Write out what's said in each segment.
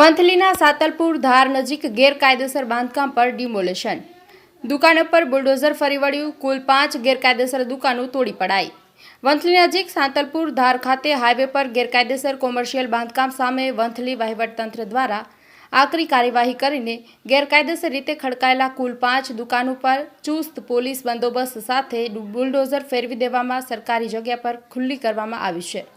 વંથલીના સાતલપુર ધાર નજીક ગેરકાયદેસર બાંધકામ પર ડિમોલેશન. દુકાનો પર બુલડોઝર ફરી વળ્યું, કુલ પાંચ ગેરકાયદેસર દુકાનો તોડી પડાઈ. વંથલી નજીક સાંતલપુર ધાર ખાતે હાઈવે પર ગેરકાયદેસર કોમર્શિયલ બાંધકામ સામે વંથલી વહીવટતંત્ર દ્વારા આકરી કાર્યવાહી કરીને ગેરકાયદેસર રીતે ખડકાયેલા કુલ પાંચ દુકાનો પર ચુસ્ત પોલીસ બંદોબસ્ત સાથે બુલડોઝર ફેરવી દેવામાં સરકારી જગ્યા પર ખુલ્લી કરવામાં આવી છે.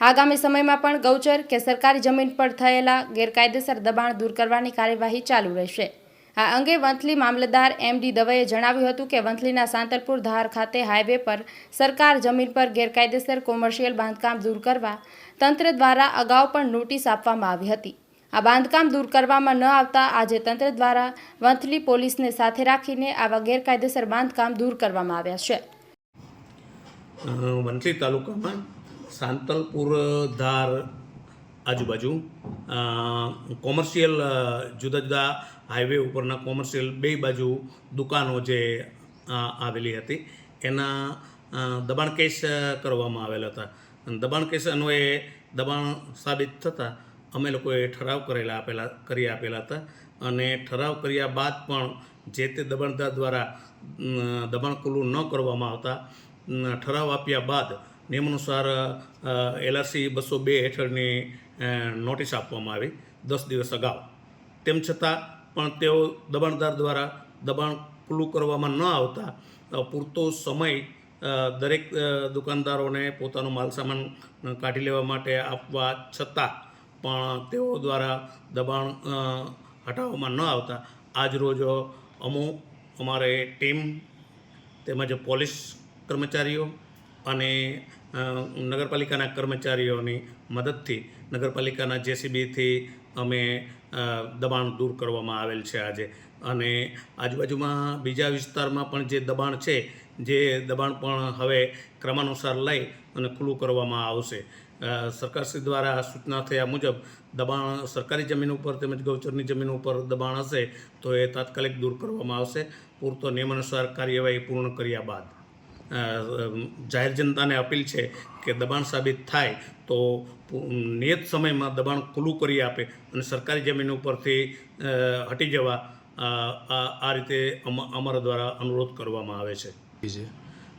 આગામી સમયમાં પણ ગૌચર કે સરકારી જમીન પર થયેલા ગેરકાયદેસર દબાણ દૂર કરવાની કાર્યવાહી ચાલુ રહેશે. આ અંગે વંથલી મામલતદાર એમ ડી દવેએ જણાવ્યું હતું કે વંથલીના સાંતરપુર ધાર ખાતે હાઈવે પર સરકાર જમીન પર ગેરકાયદેસર કોમર્શિયલ બાંધકામ દૂર કરવા તંત્ર દ્વારા અગાઉ પણ નોટિસ આપવામાં આવી હતી. આ બાંધકામ દૂર કરવામાં ન આવતા આજે તંત્ર દ્વારા વંથલી પોલીસને સાથે રાખીને આવા ગેરકાયદેસર બાંધકામ દૂર કરવામાં આવ્યા છે. વંથલી તાલુકામાં સાંતલપુર ધાર આજુબાજુ કોમર્શિયલ જુદા જુદા હાઈવે ઉપરના કોમર્શિયલ બે બાજુ દુકાનો જે આવેલી હતી. એના દબાણ કેસ કરવામાં આવેલા હતા. દબાણ કેસ અન્વયે દબાણ સાબિત થતાં અમે લોકોએ ઠરાવ કરેલા આપેલા, કરી આપેલા હતા. અને ઠરાવ કર્યા બાદ પણ જે તે દબાણદાર દ્વારા દબાણ ખુલ્લું ન કરવામાં આવતા ઠરાવ આપ્યા બાદ નિયમાનુસાર એલઆરસી બસો બે હેઠળની નોટિસ આપવામાં આવી દસ દિવસ અગાઉ. તેમ છતાં પણ તેઓ દબાણદાર દ્વારા દબાણ ખુલ્લું કરવામાં ન આવતા પૂરતો સમય દરેક દુકાનદારોને પોતાનો માલસામાન કાઢી લેવા માટે આપવા છતાં પણ તેઓ દ્વારા દબાણ હટાવવામાં ન આવતા. આજ રોજ અમુ, અમારે ટીમ તેમજ પોલીસ કર્મચારીઓ અને નગરપાલિકાના કર્મચારીઓની મદદથી નગરપાલિકાના જેસીબીથી અમે દબાણ દૂર કરવામાં આવેલ છે આજે. અને આજુબાજુમાં બીજા વિસ્તારમાં પણ જે દબાણ છે, જે દબાણ પણ હવે ક્રમાનુસાર લઈ અને ખુલ્લું કરવામાં આવશે. સરકારશ્રી દ્વારા સૂચના થયા મુજબ દબાણ સરકારી જમીન ઉપર તેમજ ગૌચરની જમીન ઉપર દબાણ હશે તો એ તાત્કાલિક દૂર કરવામાં આવશે. પૂરતો નિયમાનુસાર કાર્યવાહી પૂર્ણ કર્યા બાદ. જાહેર જનતાને અપીલ છે કે દબાણ સાબિત થાય તો નિયત સમયમાં દબાણ ખુલ્લું કરી આપે અને સરકારી જમીન ઉપરથી હટી જવા આ રીતે અમ- અમારા દ્વારા અનુરોધ કરવામાં આવે છે.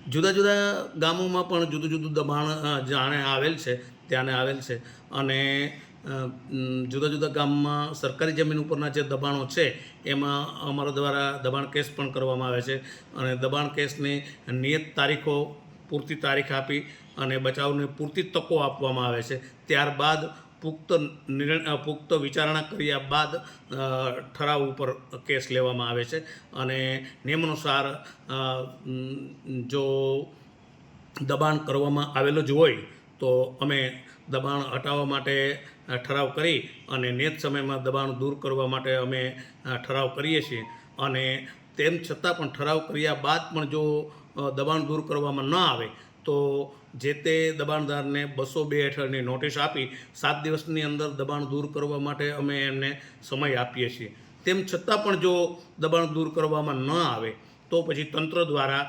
જુદા જુદા ગામોમાં પણ જુદું જુદું દબાણ જાણે આવેલ છે, ત્યાંને આવેલ છે અને જુદા જુદા ગામમાં સરકારી જમીન ઉપરના જે દબાણો છે, એમાં અમારા દ્વારા દબાણ કેસ પણ કરવામાં આવે છે અને દબાણ કેસની નિયત તારીખો પૂરતી તારીખ આપી અને બચાવને પૂરતી તકો આપવામાં આવે છે. ત્યારબાદ પુખ્ત નિર્ણય પુખ્ત વિચારણા કર્યા બાદ ઠરાવ ઉપર કેસ લેવામાં આવે છે અને નિયમાનુસાર જો દબાણ કરવામાં આવેલો જ હોય તો અમે દબાણ હટાવવા માટે ઠરાવ કરી અને નેત સમયમાં દબાણ દૂર કરવા માટે અમે ઠરાવ કરીએ છીએ. અને તેમ છતાં પણ ઠરાવ કર્યા બાદ પણ જો દબાણ દૂર કરવામાં ન આવે, તો જે તે દબાણદારને બસો બે હેઠળની નોટિસ આપી સાત દિવસની અંદર દબાણ દૂર કરવા માટે અમે એમને સમય આપીએ છીએ. તેમ છતાં પણ જો દબાણ દૂર કરવામાં ન આવે, તો પછી તંત્ર દ્વારા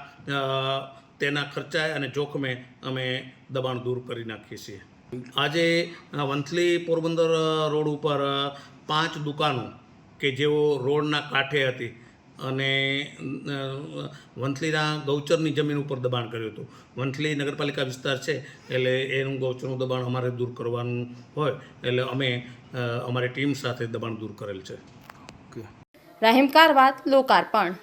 તેના ખર્ચાએ અને જોખમે અમે દબાણ દૂર કરી નાખીએ છીએ. આજે વંથલી પોરબંદર રોડ ઉપર પાંચ દુકાનો કે જેઓ રોડના કાંઠે હતી અને વંથલીના ગૌચરની જમીન ઉપર દબાણ કર્યું હતું. વંથલી નગરપાલિકા વિસ્તાર છે, એટલે એનું ગૌચરનું દબાણ અમારે દૂર કરવાનું હોય, એટલે અમે અમારી ટીમ સાથે દબાણ દૂર કરેલ છે. રાહિમ કારવાત લોકાર્પણ.